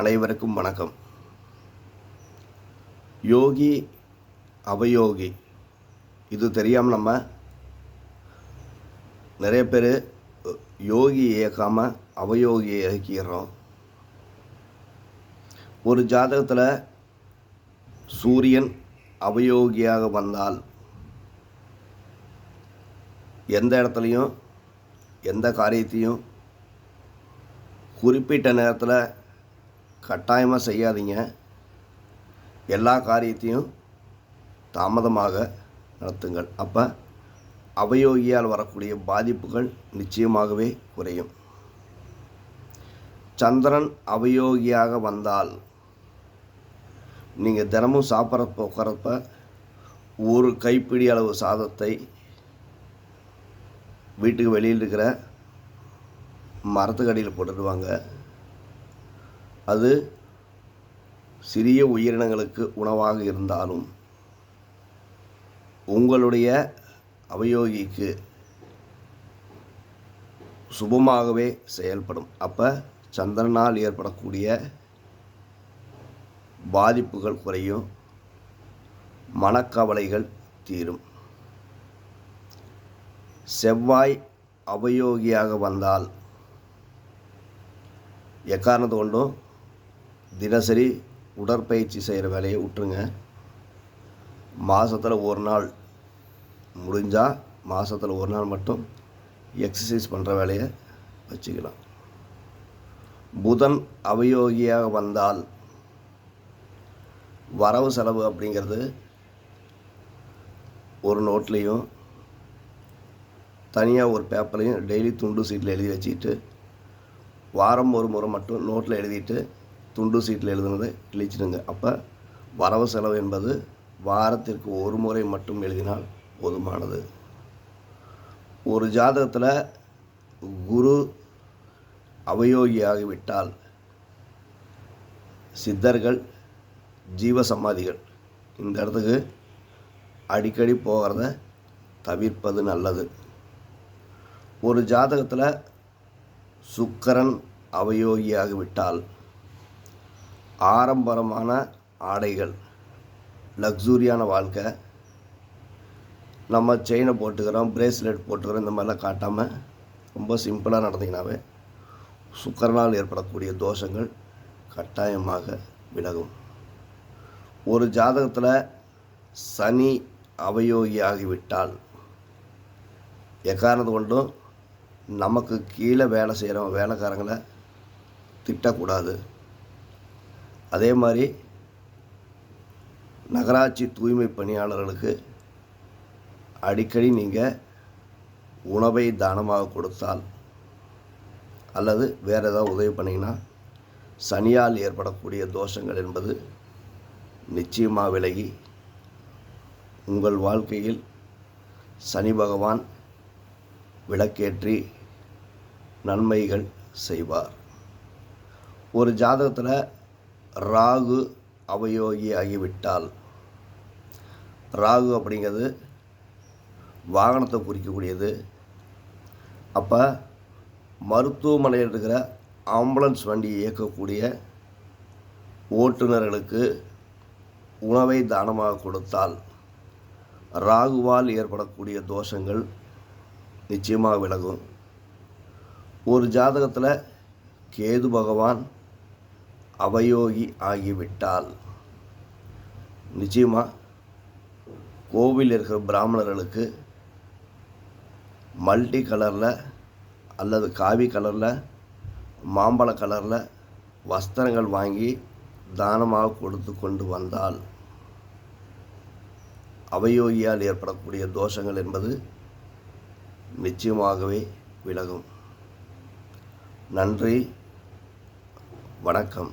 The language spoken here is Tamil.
அனைவருக்கும் வணக்கம். யோகி அவயோகி இது தெரியாமல் நம்ம நிறைய பேர் யோகி இயக்காமல் அவயோகியை இயக்கிடுறோம். ஒரு ஜாதகத்தில் சூரியன் அவயோகியாக வந்தால் எந்த இடத்துலையும் எந்த காரியத்தையும் குறிப்பிட்ட நேரத்தில் கட்டாயமாக செய்யாதீங்க. எல்லா காரியத்தையும் தாமதமாக நடத்துங்கள். அப்போ அவயோகியால் வரக்கூடிய பாதிப்புகள் நிச்சயமாகவே குறையும். சந்திரன் அவயோகியாக வந்தால் நீங்கள் தினமும் சாப்பிட்றப்ப உட்காரப்ப ஒரு கைப்பிடி அளவு சாதத்தை வீட்டுக்கு வெளியில் இருக்கிற மரத்துக்கடியில் போட்டுடுவாங்க. அது சிறிய உயிரினங்களுக்கு உணவாக இருந்தாலும் உங்களுடைய அவயோகிக்கு சுபமாகவே செயல்படும். அப்போ சந்திரனால் ஏற்படக்கூடிய பாதிப்புகள் குறையும் மனக்கவலைகள் தீரும். செவ்வாய் அவயோகியாக வந்தால் எக்காரணத்தை கொண்டும் தினசரி உடற்பயிற்சி செய்கிற வேலையை விட்டுருங்க. மாதத்தில் ஒரு நாள் முடிஞ்சால் மாதத்தில் ஒரு நாள் மட்டும் எக்ஸசைஸ் பண்ணுற வேலையை வச்சுக்கலாம். புதன் அவயோகியாக வந்தால் வரவு செலவு அப்படிங்கிறது ஒரு நோட்லேயும் தனியாக ஒரு பேப்பரையும் டெய்லி துண்டு சீட்டில் எழுதி வச்சுக்கிட்டு வாரம் ஒரு முறை மட்டும் நோட்டில் எழுதிட்டு துண்டு சீட்டில் எழுதுனதை கிழிச்சிடுங்க. அப்போ வரவு செலவு என்பது வாரத்திற்கு ஒரு முறை மட்டும் எழுதினால் போதுமானது. ஒரு ஜாதகத்தில் குரு அவயோகியாகிவிட்டால் சித்தர்கள் ஜீவசமாதிகள். இந்த இடத்துக்கு அடிக்கடி போகிறத தவிர்ப்பது நல்லது. ஒரு ஜாதகத்தில் சுக்கரன் அவயோகியாகிவிட்டால் ஆடம்பரமான ஆடைகள். லக்ஸூரியான வாழ்க்கை. நம்ம செயினை போட்டுக்கிறோம் பிரேஸ்லெட் போட்டுக்கிறோம் இந்த மாதிரிலாம் காட்டாமல் ரொம்ப சிம்பிளாக நடந்தீங்கன்னாவே சுக்கரனால் ஏற்படக்கூடிய தோஷங்கள் கட்டாயமாக விலகும். ஒரு ஜாதகத்தில் சனி அவயோகியாகிவிட்டால் எக்காரணத்து கொண்டும் நமக்கு கீழே வேலை செய்கிறவங்க வேலைக்காரங்களை திட்டக்கூடாது. அதே மாதிரி நகராட்சி தூய்மை பணியாளர்களுக்கு அடிக்கடி நீங்கள் உணவை தானமாக கொடுத்தால் அல்லது வேறு ஏதாவது உதவி பண்ணிங்கன்னா சனியால் ஏற்படக்கூடிய தோஷங்கள் என்பது நிச்சயமாக விலகி உங்கள் வாழ்க்கையில் சனி பகவான் விளக்கேற்றி நன்மைகள் செய்வார். ஒரு ஜாதகத்தில் ராகு அவயோகி ஆகிவிட்டால். ராகு அப்படிங்கிறது வாகனத்தை குறிக்கக்கூடியது. அப்போ மருத்துவமனையில் இருக்கிற ஆம்புலன்ஸ் வண்டியை இயக்கக்கூடிய ஓட்டுநர்களுக்கு உணவை தானமாக கொடுத்தால் ராகுவால் ஏற்படக்கூடிய தோஷங்கள் நிச்சயமாக விலகும். ஒரு ஜாதகத்தில் கேது பகவான் அவயோகி ஆகிவிட்டால் நிச்சயமாக கோவில் இருக்கிற பிராமணர்களுக்கு மல்டி கலரில் அல்லது காவி கலரில் மாம்பழ கலரில் வஸ்திரங்கள் வாங்கி தானமாக கொடுத்து கொண்டு வந்தால் அவயோகியால் ஏற்படக்கூடிய தோஷங்கள் என்பது நிச்சயமாகவே விலகும். நன்றி வணக்கம்.